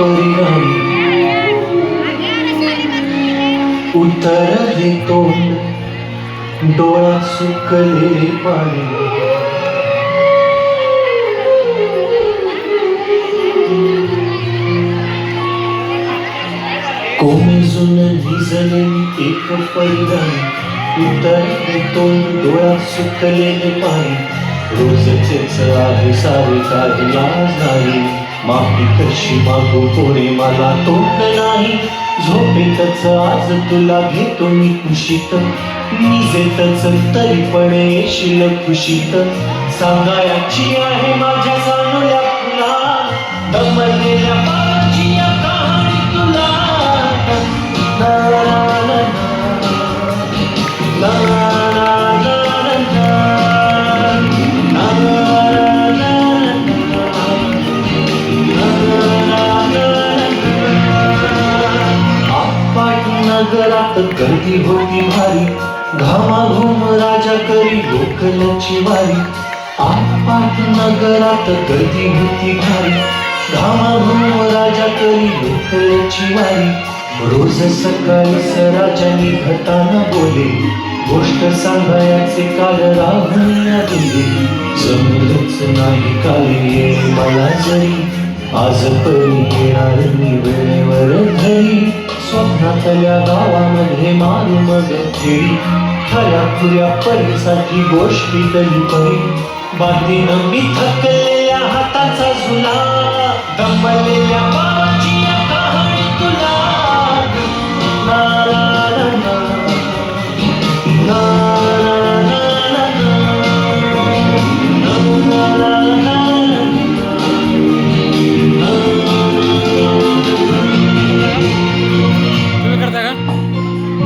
परिणाम। उत्तर हे तोंड डोळा सुकले पाणी। कोमेजून भिजलेली एक परिणामी। उत्तर हे तोंड डोळा सुकलेले पाणी। रोजचेच आहे सारे काही लाज नाही। माफी कशी मागू कोणी मला तोंड नाही. झोपेतच आज तुला घेतो मी कुशीत. निजेतच तरी पण येशील खुशीत. सांगायची आहे माझ्या जाणूल्या फुला दमलेल्या नगरात गर्दी होती भारी. घामाघूम राजा करी लोकलची वारी. आपाट नगरात गर्दी होती भारी. घामाघूम राजा करी लोकलची वारी. रोज सकाळी सराजानी घटाना बोले. गोष्ट सांगायचे काल राहुल्या दिले समजच नाही काल ये मला जरी. आज परी येणार मी वेळेवर घरी. स्वप्नातल्या गावामध्ये मारू मग खेळी. खऱ्या खुऱ्या परीसाठी गोष्टी तरी परी. बांधीन मी थकलेल्या हाताचा झुला दमलेल्या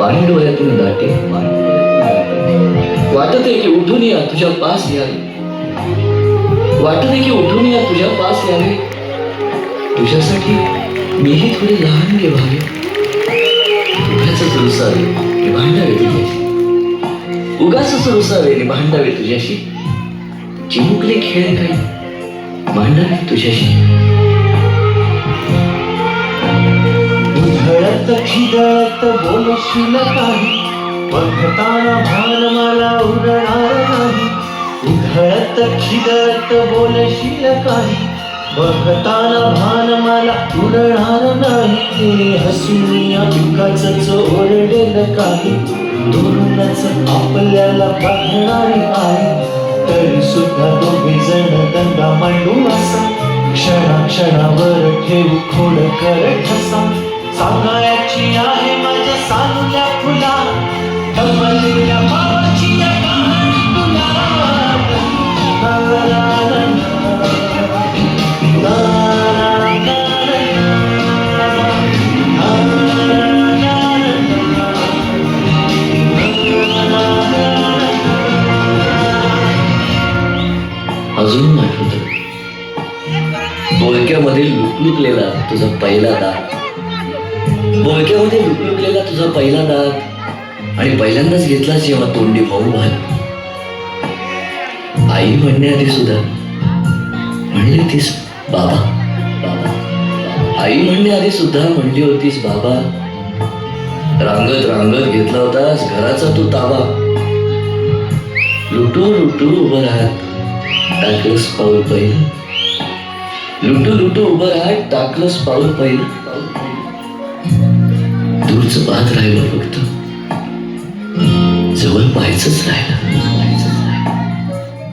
पाणी डोळ्यातून दाटे वाटत आहे की उठून या तुझ्या पास यावे वाटत आहे की उठून या तुझ्या पास यावे तुझ्यासाठी मीही थोडे लहान गे व्हावे उगाच रुसावे मी भांडावे तुझ्याशी. उगाच रुसावे मी भांडावे तुझ्याशी. चिमुकले खेळ काही भांडावे तुझ्याशी. उधळत खिदळत बोलशील काही बघताना भान मला उरणार नाही. उधळत खिदळत बोलशील काही. बघताना भान मला उरणार नाही. हसून या पिकाच ओरडेल काही. दुरूनच आपल्याला बघणारी आहे तरी सुद्धा दोघे जण दंगा मांडू असा. क्षणा क्षणावर ठेवू खोड कर ठसा. सांगायची आहे माझ्या फुला कहाणी तुला. अजून आठवत बोलक्यामध्ये लुकलुकलेला तुझा पहिला दात. बोलक्यामध्ये लुकलुकलेला तुझा पहिला दात आणि पहिल्यांदाच घेतला जेव्हा तोंडी भाऊ भात आई म्हणण्याआधी सुद्धा म्हणली होतीस बाबा बाबा. आई म्हणण्याआधी सुद्धा म्हणली होतीस बाबा रांगत रांगत घेतला होतास घराचा तू ताबा. लुटू लुटू उभं राहत. टाकलंस पाऊल पहिलं. लुटू लुटू उभं राहत. टाकलंस पाऊल पहिलं. दूरच पाहत राहिलो फक्त. जवळ पाहायचंच राहिलं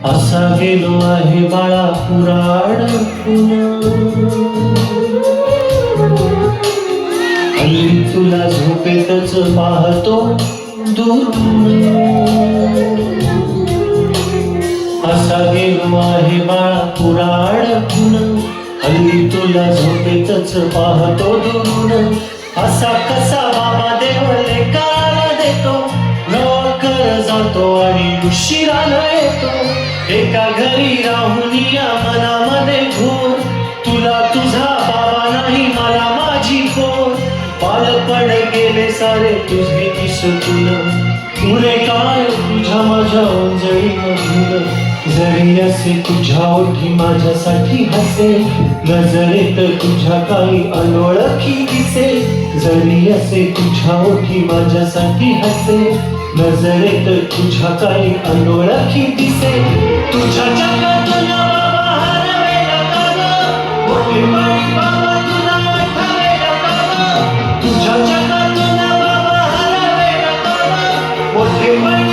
असा गेलो आहे बाळा पुराण हल्ली तुला झोपेतच पाहतो दूर. असा गेलो आहे बाळा पुराण हल्ली तुला झोपेतच पाहतो दूर. असा कसा बाबा देवले काला देतो लवकर जातो आणि उशिराला येतो. एका घरी राहून या मनामध्ये घोर. तुला तुझा बाबा नाही मला माझी पोर. बालपण गेले सारे तुझे दिस तुला. पुरे काय तुझ्या माझ्या ओंजळी मधून जरी असे तुझ्या ओठी माझ्यासाठी हसे. नजरेत तुझ्या काही अनोळखी दिसे. जरी असे तुझ्या ओठी माझ्यासाठी हसे. नजरेत तुझ्या काही अनोळखी दिसे. तुझ्या जगातून बाबा बाबा तुला तुझ्या